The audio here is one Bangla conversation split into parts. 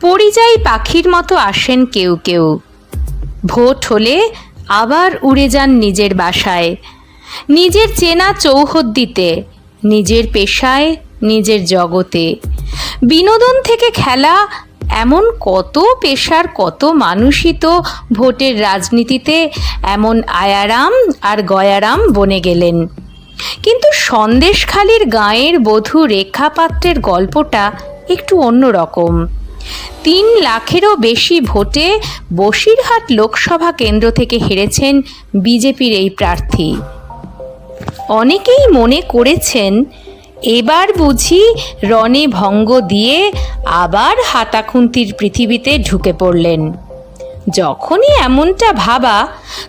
পরিযায়ী পাখির মতো আসেন কেউ কেউ। ভোট হলে আবার উড়ে যান নিজের বাসায়। নিজের চেনা চৌহদ্দিতে নিজের পেশায়, নিজের জগতে। বিনোদন থেকে খেলা এমন কত পেশার কত মানুষই তো ভোটের রাজনীতিতে এমন আয়ারাম আর গয়ারাম বনে গেলেন। কিন্তু সন্দেশখালির গাঁয়ের বধূ রেখা পাত্রের গল্পটা একটু অন্যরকম। তিন লাখেরও বেশি ভোটে বসিরহাট লোকসভা কেন্দ্র থেকে হেরেছেন বিজেপির এই প্রার্থী। অনেকেই মনে করেছেন, এবার বুঝি রণে ভঙ্গ দিয়ে আবার হাতাখুন্তির পৃথিবীতে ঢুকে পড়লেন। যখনই এমনটা ভাবা,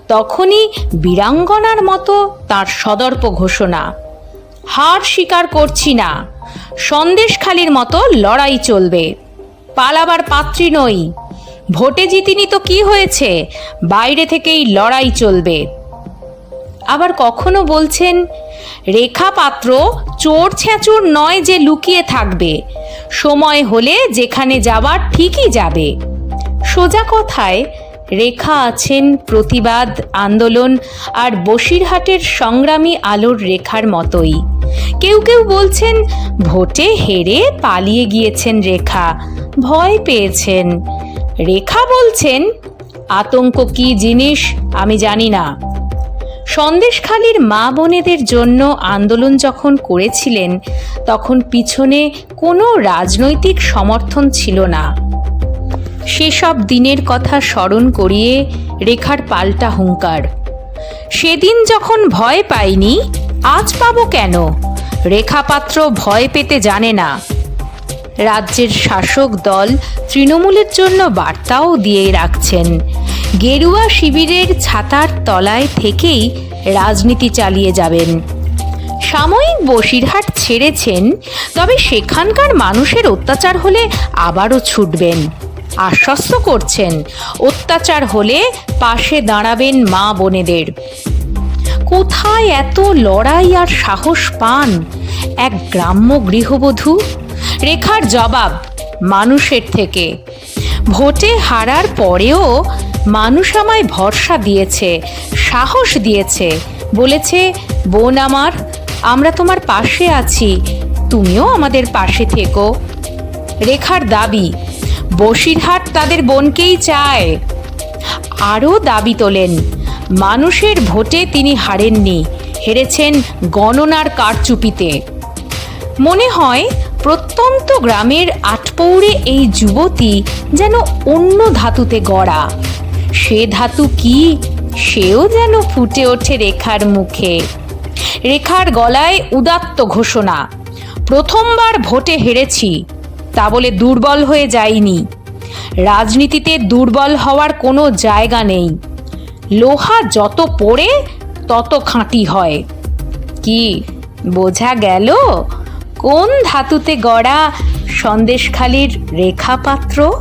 তখনই বীরাঙ্গনার মতো তার সদর্প ঘোষণা, হার স্বীকার করছি না, সন্দেশখালির মতো লড়াই চলবে। পালাবার পাত্রী নই। ভোটে জিতিনি তো কি হয়েছে? বাইরে থেকেই লড়াই চলবে। আবার কখনো বলছেন, রেখা পাত্র, চোর ছ্যাঁচুর নয় যে লুকিয়ে থাকবে। সময় হলে যেখানে যাবার ঠিকই যাবে। সোজা কথায় রেখা আছেন প্রতিবাদ, আন্দোলন আর বসিরহাটের সংগ্রামী আলোর রেখার মতোই। কেউ কেউ বলছেন, ভোটে হেরে পালিয়ে গিয়েছেন রেখা, ভয় পেয়েছেন। রেখা বলছেন, আতঙ্ক কি জিনিস? আমি জানি না। সন্দেশখালীর মা বোনেদের জন্য আন্দোলন যখন করেছিলেন, তখন পিছনে কোনো রাজনৈতিক সমর্থন ছিল না। সেসব দিনের কথা স্মরণ করিয়ে রেখার পাল্টা হুঙ্কার। সেদিন যখন ভয় পাইনি, আজ পাবো কেন? রেখাপাত্র ভয় পেতে জানে না। রাজ্যের শাসক দল তৃণমূলের জন্য বার্তাও দিয়ে রাখছেন। গেরুয়া শিবিরের ছাতার তলায় থেকেই রাজনীতি চালিয়ে যাবেন। সাময়িক বসিরহাট ছেড়েছেন, তবে সেখানকার মানুষের অত্যাচার হলে আবারও ছুটবেন। আশ্বস্ত করছেন। অত্যাচার হলে পাশে দাঁড়াবেন মা বোনেদের। কোথায় এত লড়াই আর সাহস পান? এক গ্রাম্য গৃহবধূ? রেখার জবাব, মানুষের থেকে। ভোটে হারার পরেও মানুষ আমায় ভরসা দিয়েছে, সাহস দিয়েছে। বলেছে, বোন আমার, আমরা তোমার পাশে আছি, তুমিও আমাদের পাশে থেকো। রেখার দাবি বসিরহাট তাদের বোনকেই চায়। আরও দাবি তোলেন, মানুষের ভোটে তিনি হারেননি, হেরেছেন গণনার কারচুপিতে। মনে হয় প্রত্যন্ত গ্রামের আটপৌরে এই যুবতী যেন অন্য ধাতুতে গড়া। সে ধাতু কি, সেও যেন ফুটে ওঠে রেখার মুখে। রেখার গলায় উদাত্ত ঘোষণা, প্রথমবার ভোটে হেরেছি তা বলে দুর্বল হয়ে যায়নি। রাজনীতিতে দুর্বল হওয়ার কোনো জায়গা নেই। লোহা যত পড়ে, তত খাঁটি হয়। কি, বোঝা গেল? কোন ধাতুতে গড়া সন্দেশখালির রেখাপাত্র?